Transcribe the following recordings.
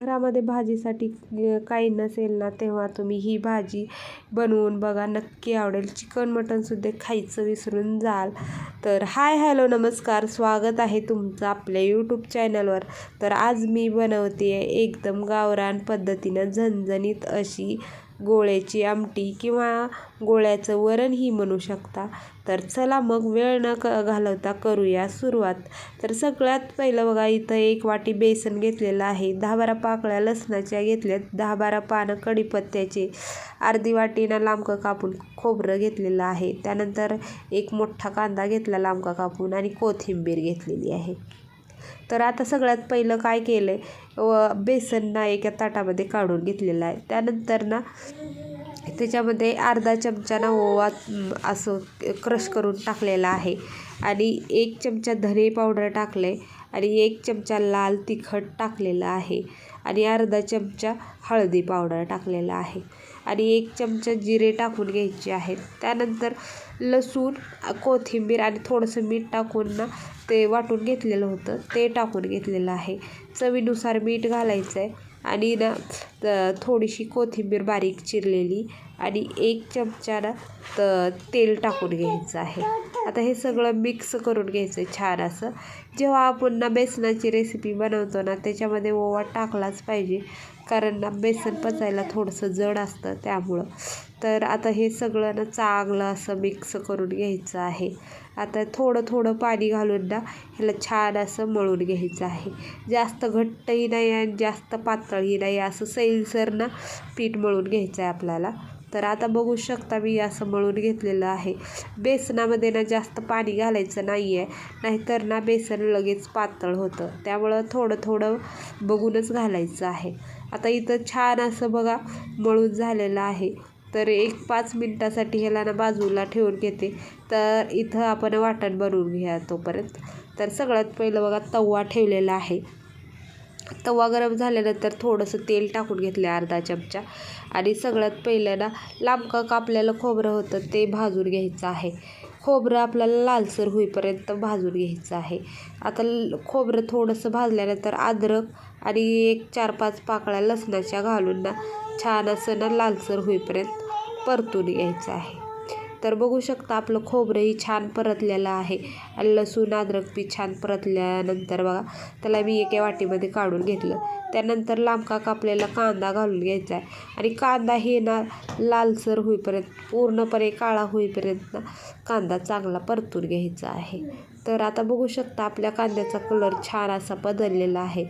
घरामध्ये भाजीसाठी काही नसेल ना तेव्हा तुम्ही ही भाजी बनवून बघा. नक्की आवडेल. चिकन मटनसुद्धा खायचं विसरून जाल. तर हाय हॅलो नमस्कार. स्वागत आहे तुमचं आपल्या यूट्यूब चॅनलवर तर आज मी बनवते आहे एकदम गावरान पद्धतीनं झणझणीत अशी गोळ्याची आमटी किंवा गोळ्याचं वरणही म्हणू शकता. तर चला मग वेळ न क घालवता करूया सुरुवात. तर सगळ्यात पहिलं बघा इथं एक वाटी बेसन घेतलेलं आहे. दहा बारा पाकळ्या लसणाच्या घेतल्यात. दहा बारा पानं कढीपत्त्याचे अर्धी वाटीनं लांबकं कापून खोबरं घेतलेलं आहे. त्यानंतर एक मोठा कांदा घेतला लांबका कापून आणि कोथिंबीर घेतलेली आहे. तर आता सगळ्यात पहिलं काय केलं आहे व बेसन ना एका ताटामध्ये काढून घेतलेलं आहे. त्यानंतर ना त्याच्यामध्ये अर्धा चमचा ना ओवा असं क्रश करून टाकलेला आहे. आणि एक चमचा धने पावडर टाकले आणि एक चमचा लाल तिखट टाकलेला आहे. आणि अर्धा चमचा हळदी पावडर टाकलेला आहे. आणि एक चमचा जिरे टाकून घ्यायचे आहेत. त्यानंतर लसूण कोथिंबीर आणि थोडंसं मीठ टाकून ना ते वाटून घेतलेलं होतं. ते टाकून घेतलेलं आहे. चवीनुसार मीठ घालायचं आहे आणि ना थोडीशी कोथिंबीर बारीक चिरलेली आणि एक चमचा ना त तेल टाकून घ्यायचं आहे. आता हे सगळं मिक्स करून घ्यायचं आहे छान असं. जेव्हा आपण ना बेसनाची रेसिपी बनवतो ना त्याच्यामध्ये ओवा टाकलाच पाहिजे. कारण ना बेसन पचायला थोडंसं जड असतं त्यामुळं. तर आता हे सगळं ना चांगलं असं मिक्स करून घ्यायचं आहे. आता थोडं थोडं पाणी घालून ना ह्याला छान असं मळून घ्यायचं आहे. जास्त घट्टही नाही आणि जास्त पातळही नाही असं सैलसर ना पीठ मळून घ्यायचं आहे आपल्याला. तर आता बघू शकता मी असं मळून घेतलेलं आहे. बेसनामध्ये ना जास्त पाणी घालायचं नाही आहे नाहीतर ना बेसन लगेच पातळ होतं. त्यामुळं थोडं थोडं बघूनच घालायचं आहे. आता इथं छान असं बघा मळून झालेलं आहे. तर एक पाच मिनटासाठी ह्याला ना बाजूला ठेवून घेते. तर इथं आपण वाटण बनवून घ्या तोपर्यंत. तर सगळ्यात पहिलं बघा तवा ठेवलेला आहे. तवा गरम झाल्यानंतर थोडंसं तेल टाकून घेतलं अर्धा चमचा. आणि सगळ्यात पहिलं ना लांबकं कापलेलं खोबरं होतं ते भाजून घ्यायचं आहे. खोबरं आपल्याला लालसर होईपर्यंत भाजून घ्यायचं आहे. आता ल खोबरं थोडंसं भाजल्यानंतर अद्रक आणि एक चार पाच पाकळ्या लसणाच्या घालून ना छान असं ना लालसर होईपर्यंत परतून घ्यायचं आहे. तर बघू शकता आपलं खोबरंही छान परतलेलं आहे. आणि लसूण अद्रक बी छान परतल्यानंतर बघा त्याला मी एका वाटीमध्ये काढून घेतलं. त्यानंतर लांबका कापलेला कांदा घालून घ्यायचा आहे. आणि कांदा हे ना लालसर होईपर्यंत पूर्णपणे काळा होईपर्यंत ना कांदा चांगला परतून घ्यायचा आहे. तर आता बघू शकता आपल्या कांद्याचा कलर छान असा बदललेला आहे.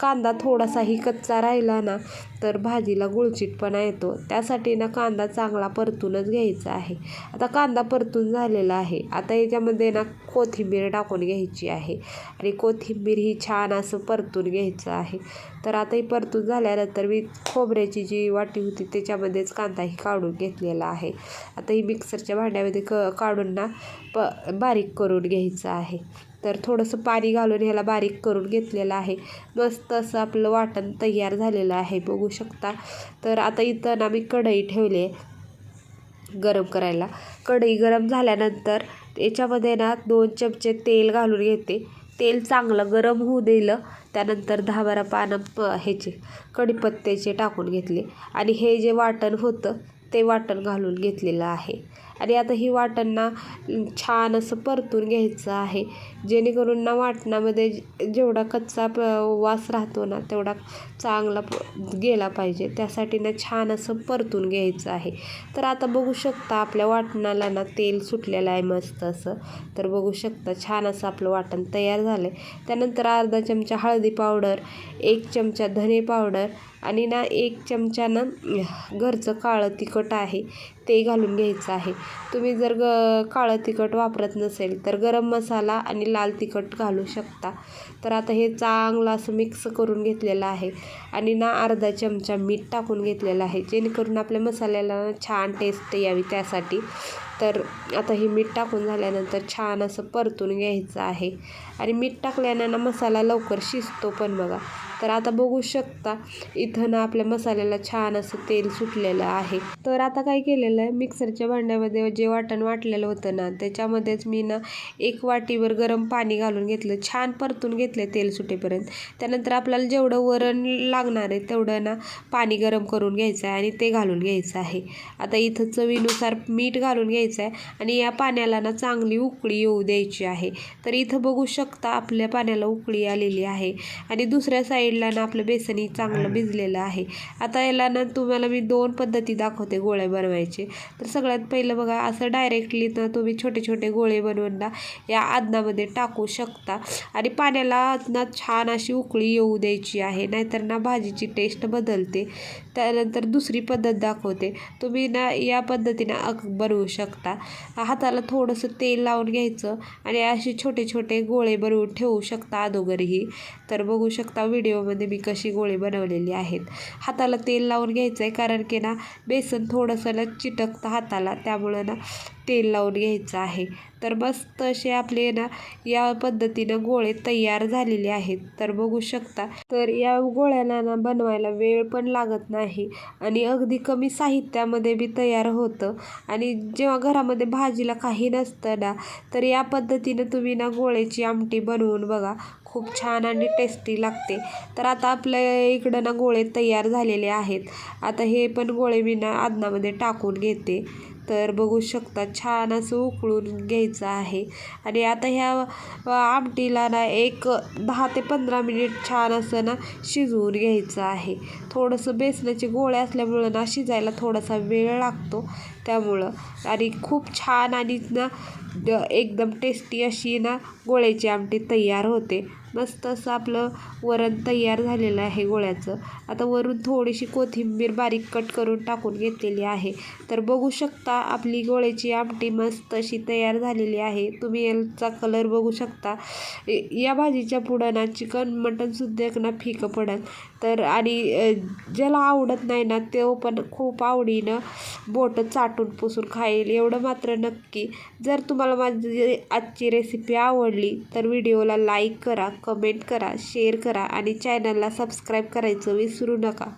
कांदा थोडासाही कच्चा राहिला ना तर भाजीला गुळचिटपणा येतो. त्यासाठी ना कांदा चांगला परतूनच घ्यायचा आहे. आता कांदा परतून झालेला आहे. आता याच्यामध्ये ना कोथिंबीर टाकून घ्यायची आहे. आणि कोथिंबीर ही छान असं परतून घ्यायचं आहे. तर आता ही परतून झाल्यानंतर मी खोबऱ्याची जी वाटी होती त्याच्यामध्येच कांदाही काढून घेतलेला आहे. आता ही मिक्सरच्या भांड्यामध्ये क काढून ना प बारीक करून घ्यायचं आहे. तर थोडंसं पाणी घालून ह्याला बारीक करून घेतलेलं आहे. मस्त असं आपलं वाटण तयार झालेलं आहे बघू शकता. तर आता इथं ना मी कढई ठेवली आहे गरम करायला. कढई गरम झाल्यानंतर याच्यामध्ये ना दोन चमचे तेल घालून घेते. तेल चांगलं गरम होऊ दिलं त्यानंतर दहा बारा पानं प ह्याचे कढीपत्त्याचे टाकून घेतले. आणि हे जे वाटण होतं ते वाटण घालून घेतलेलं आहे. आणि आता ही वाटण ना छान असं परतून घ्यायचं आहे. जेणेकरून ना वाटणामध्ये जेवढा कच्चा प वास राहतो ना तेवढा चांगला प गेला पाहिजे. त्यासाठी ना छान असं परतून घ्यायचं आहे. तर आता बघू शकता आपल्या वाटणाला ना तेल सुटलेलं आहे मस्त असं. तर बघू शकता छान असं आपलं वाटण तयार झालं आहे त्यानंतर अर्धा चमचा हळदी पावडर एक चमचा धने पावडर आणि ना एक चमचा ना घरचं काळं तिखट आहे ते घालून घ्यायचं आहे. तुम्ही जर ग काळं तिखट वापरत नसेल तर गरम मसाला आणि लाल तिखट घालू शकता. तर आता हे चांगलं असं मिक्स करून घेतलेलं आहे. आणि ना अर्धा चमचा मीठ टाकून घेतलेलं आहे. जेणेकरून आपल्या मसाल्याला छान टेस्ट यावी त्यासाठी. तर आता हे मीठ टाकून झाल्यानंतर छान असं परतून घ्यायचं आहे. आणि मीठ टाकल्यानं ना मसाला लवकर शिजतो पण बघा. तर आता बघू शकता इथं ना आपल्या मसाल्याला छान असं तेल सुटलेलं आहे. तर आता काय केलेलं आहे मिक्सरच्या भांड्यामध्ये जे वाटण वाटलेलं होतं ना त्याच्यामध्येच मी ना एक वाटीवर गरम पाणी घालून घेतलं. छान परतून घेतलं तेल सुटेपर्यंत. त्यानंतर आपल्याला जेवढं वरण लागणार आहे तेवढं ना पाणी गरम करून घ्यायचं आहे आणि ते घालून घ्यायचं आहे. आता इथं चवीनुसार मीठ घालून घ्यायचं आहे. आणि या पाण्याला ना चांगली उकळी येऊ द्यायची आहे. तर इथं बघू शकता आपल्या पाण्याला उकळी आलेली आहे. आणि दुसऱ्या साईडला ना आपलं बेसनही चांगलं भिजलेलं आहे. आता याला ना तुम्हाला मी दोन पद्धती दाखवते गोळे बनवायचे. तर सगळ्यात पहिलं बघा असं डायरेक्टली ना तुम्ही छोटे छोटे गोळे बनवून ना या आदनामध्ये टाकू शकता. आणि पाण्याला ना छान अशी उकळी येऊ द्यायची आहे. नाहीतर ना भाजीची टेस्ट बदलते. त्यानंतर दुसरी पद्धत दाखवते. तुम्ही ना या पद्धतीनं बनवू शकता. हाताला थोडंसं तेल लावून घ्यायचं आणि असे छोटे छोटे गोळे बनवून ठेवू शकता अगोदरही तर बघू शकता व्हिडिओमध्ये मी कशी गोळे बनवलेली आहेत. हाताला तेल लावून घ्यायचं आहे कारण की ना बेसन थोडंसं ना चिटकतं हाताला त्यामुळं ना तेल लावून घ्यायचं आहे. तर मस्त असे आपले ना या पद्धतीनं गोळे तयार झालेले आहेत. तर बघू शकता. तर या गोळ्याला ना बनवायला वेळ पण लागत नाही आणि अगदी कमी साहित्यामध्ये बी तयार होतं. आणि जेव्हा घरामध्ये भाजीला काही नसतं ना तर या पद्धतीनं तुम्ही ना गोळ्याची आमटी बनवून बघा. खूप छान आणि टेस्टी लागते. तर आता आपल्या इकडं ना गोळे तयार झालेले आहेत. आता हे पण गोळे मी ना अन्नामध्ये टाकून घेते. तर बघू शकता छान असं उकळून घ्यायचं आहे. आणि आता ह्या आमटीला ना एक दहा ते पंधरा मिनिट छान असं ना शिजवून घ्यायचं आहे. थोडंसं बेसनाचे गोळे असल्यामुळं ना शिजायला थोडासा वेळ लागतो. त्यामुळं. आणि खूप छान आणि ना एकदम टेस्टी अशी ना गोळ्याची आमटी तयार होते. मस्त असं आपलं वरण तयार झालेलं आहे गोळ्याचं. आता वरून थोडीशी कोथिंबीर बारीक कट करून टाकून घेतलेली आहे. तर बघू शकता आपली गोळ्याची आमटी मस्त अशी तयार झालेली आहे. तुम्ही याचा कलर बघू शकता. या भाजीच्या पुढं ना चिकन मटनसुद्धा एक ना फिकं पडेल तर आणि ज्याला आवडत नाही ना तो पण खूप आवडीनं बोटं चाटून पुसून खाईल. एवढं मात्र नक्की. जर तुम्हाला माझी आजची रेसिपी आवडली तर व्हिडिओला लाईक करा कमेंट करा शेअर करा आणि चॅनलला सबस्क्राईब करायचं विसरू नका.